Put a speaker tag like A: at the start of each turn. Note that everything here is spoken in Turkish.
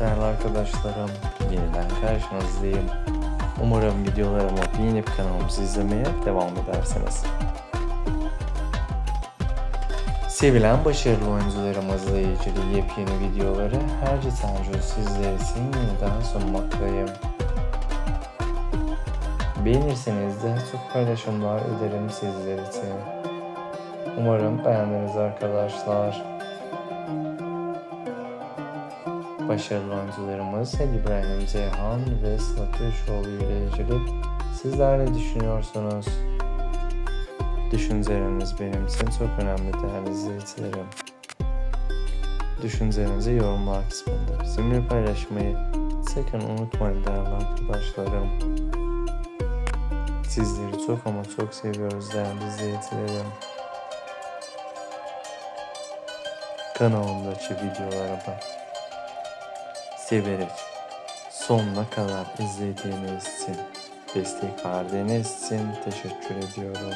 A: Değerli arkadaşlarım, yeniden karşınızdayım. Umarım videolarımı beğenip kanalımızı izlemeye devam edersiniz. Sevilen başarılı oyuncularımızla ilgili yepyeni videoları her geçen sizler için yeniden sunmaktayım. Beğenirseniz de çok paylaşımlar ederim sizler için. Umarım beğendiniz arkadaşlar. Başarılı oyuncularımız Ali İbrahim Ceyhan ve Sıla Türkoğlu ile ilgili sizler ne düşünüyorsunuz? Düşünceleriniz benim için çok önemli değerli izleyicilerim. Düşüncelerinizi yorumlar kısmında bizimle paylaşmayı sakın unutmayın değerli arkadaşlarım. Sizleri çok ama çok seviyoruz değerli izleyicilerim. Kanalımdaki videolarımı severek sonuna kadar izlediğiniz için, destek verdiğiniz için teşekkür ediyorum.